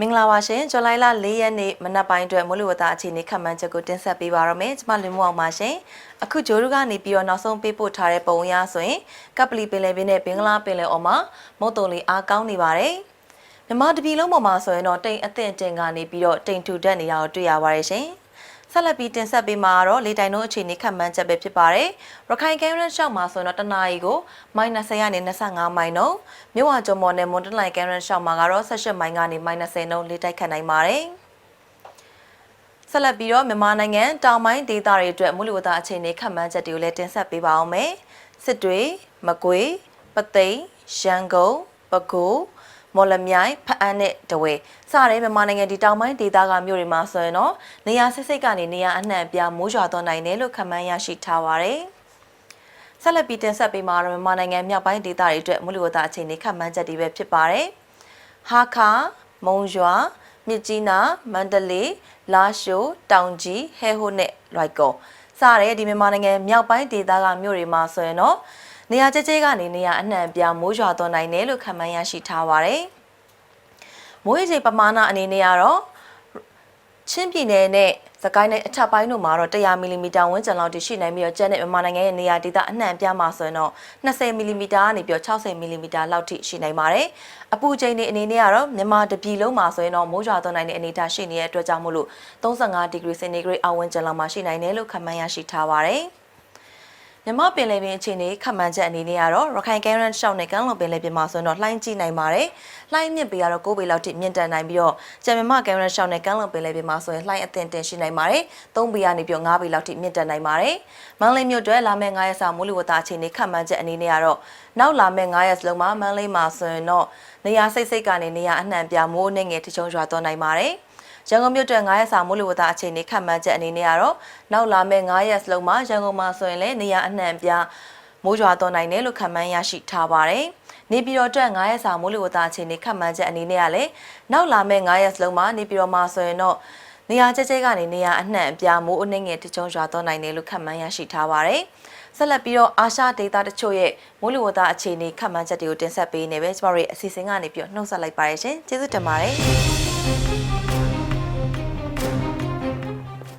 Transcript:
မင်္ဂလာပါရှင်ဇူလိုင်လ၄ရက်နေ့မနက်ပိုင်းအတွက်မိုးလေဝသအခြေအနေခန့်မှန်းချက်ကိုတင်ဆက်ပေးပါရမယ်ကျွန်မလွင်မို့အောင်ပါရှင်အခုဂျိုရူကနေပြီးတော့နောက်ဆုံးပေးပို့ထားတဲ့ပုံအရဆိုရင်ကပလီပင်လယ်ပြင်နဲ့ဘင်္ဂလားပင်လယ်အော်မှာမုတ်တုံလေးအားကောင်းနေပါတယ်မြန်မာတပြည်လုံးပေါ်မှာဆိုရင်တော့တိမ်အသင့်တင်ကနေပြီးတော့တိမ်ထူတက်နေတာကိုတွေ့ရပါတယ်ရှင် ဆက်လက်ပြီးတင်ဆက်ပေးမှာကတော့လေတိုင်တို့အခြေအနေခန့်မှန်းချက်ပဲဖြစ်ပါတယ်။ရခိုင်ကမ်းရန်ရှောက်မှာဆိုရင်တော့တနအီကိုမိုင်20ကနေ25မိုင်နှုန်းမြို့ဝကျုံမော်နဲ့မွန်တလိုင်ကမ်းရန်ရှောက်မှာကတော့18မိုင်ကနေမိုင်20နှုန်းလေတိုက်ခတ်နိုင်ပါတယ်။ဆက်လက်ပြီးတော့မြန်မာနိုင်ငံတောင်ပိုင်းဒေသတွေအတွက်မူလဝသအခြေအနေခန့်မှန်းချက်တွေကိုလည်းတင်ဆက်ပေးပါအောင်မယ်။စစ်တွေမကွေးပသိမ်ရန်ကုန်ပဲခူး မော်လမြိုင်ဖအန်းနဲ့တဝဲစတဲ့မြန်မာနိုင်ငံဒီတောင်ပိုင်းဒေသကမြို့တွေမှာဆိုရင်တော့နေရာစစ်စစ်ကနေနေရာအနှံ့အပြားမိုးရွာသွန်းနိုင်တယ်လို့ခန့်မှန်းရရှိထားပါတယ်။ဆက်လက်ပြီးတင်ဆက်ပေးမှာတော့မြန်မာနိုင်ငံမြောက်ပိုင်းဒေသတွေအတွက်မူလဝသအခြေအနေခန့်မှန်းချက်တွေပဲဖြစ်ပါတယ်။ဟာခါမုံရွာမြစ်ကြီးနားမန္တလေးလာရှိုးတောင်ကြီးဟဲဟိုနဲ့လွိုက်ကောစတဲ့ဒီမြန်မာနိုင်ငံမြောက်ပိုင်းဒေသကမြို့တွေမှာဆိုရင်တော့ နေရာကျကျကနေနေရာအနှံ့အပြားမိုးရွာသွန်းနိုင်တယ်လို့ခန့်မှန်းရရှိထားပါတယ်။မိုးရေချိန်ပမာဏအနေနဲ့ကတော့ချင်းပြည်နယ်နဲ့စကိုင်းနဲ့အထက်ပိုင်းတို့မှာတော့100မီလီမီတာဝန်းကျင်လောက်တရှိနိုင်ပြီးတော့ကျန်တဲ့မြန်မာနိုင်ငံရဲ့နေရာဒေသအနှံ့အပြားမှာဆိုရင်တော့20မီလီမီတာကနေပြီးတော့60မီလီမီတာလောက်ထိရှိနိုင်ပါတယ်။အပူချိန်တွေအနေနဲ့ကတော့မြန်မာတပြည်လုံးမှာဆိုရင်တော့မိုးရွာသွန်းနိုင်တဲ့အနေအထားရှိနေတဲ့အတွက်ကြောင့်မို့လို့35ဒီဂရီစင်တီဂရိတ်အဝန်းကျင်လောက်မှာရှိနိုင်တယ်လို့ခန့်မှန်းရရှိထားပါတယ်။ မြမပင်လယ်ပြင်အခြေအနေခန့်မှန်းချက်အနေနဲ့ကတော့ရခိုင်ကမ်းရန်ရှောက်နဲ့ကမ်းလွန်ပင်လယ်ပြင်မှာဆိုရင်တော့လှိုင်းကြည့်နိုင်ပါတယ်။လှိုင်းမြင့်ပေကတော့9ပေလောက်ထိမြင့်တက်နိုင်ပြီးတော့ကျန်မြမကမ်းရန်ရှောက်နဲ့ကမ်းလွန်ပင်လယ်ပြင်မှာဆိုရင်လှိုင်းအသင့်တင်ရှိနိုင်ပါတယ်။3ပေကနေပြီးတော့9ပေလောက်ထိမြင့်တက်နိုင်ပါတယ်။မန္တလေးမြို့အတွက်လာမယ့်9ရက်စာမိုးလေဝသအခြေအနေခန့်မှန်းချက်အနေနဲ့ကတော့နောက်လာမယ့်9ရက်စလုံးမှာမန္တလေးမှာဆိုရင်တော့နေရာစိတ်စိတ်ကနေနေရာအနှံ့ပြမိုးနဲ့ငယ်ထချုံရွာသွန်းနိုင်ပါတယ်။ ရန်ကုန်မြို့တွင်9ရက်စာမိုးလေဝသအခြေအနေခန့်မှန်းချက်အနေနဲ့ကတော့နောက်လာမယ့်9ရက်စလုံးမှာရန်ကုန်မှာဆိုရင်လည်းနေရာအနှံ့အပြားမိုးရွာသွန်းနိုင်တယ်လို့ခန့်မှန်းရရှိထားပါတယ်။နေပြည်တော်အတွက်9ရက်စာမိုးလေဝသအခြေအနေခန့်မှန်းချက်အနေနဲ့ကလည်းနောက်လာမယ့်9ရက်စလုံးမှာနေပြည်တော်မှာဆိုရင်တော့နေရာကျကျကနေနေရာအနှံ့အပြားမိုးအနှိမ့်ငယ်တချုံရွာသွန်းနိုင်တယ်လို့ခန့်မှန်းရရှိထားပါတယ်။ဆက်လက်ပြီးတော့အာရှဒေသတချို့ရဲ့မိုးလေဝသအခြေအနေခန့်မှန်းချက်တွေကိုတင်ဆက်ပေးနေပဲကျမတို့ရဲ့အစီအစဉ်ကနေပြီးတော့နှုတ်ဆက်လိုက်ပါရရှင်။ကျေးဇူးတင်ပါတယ်။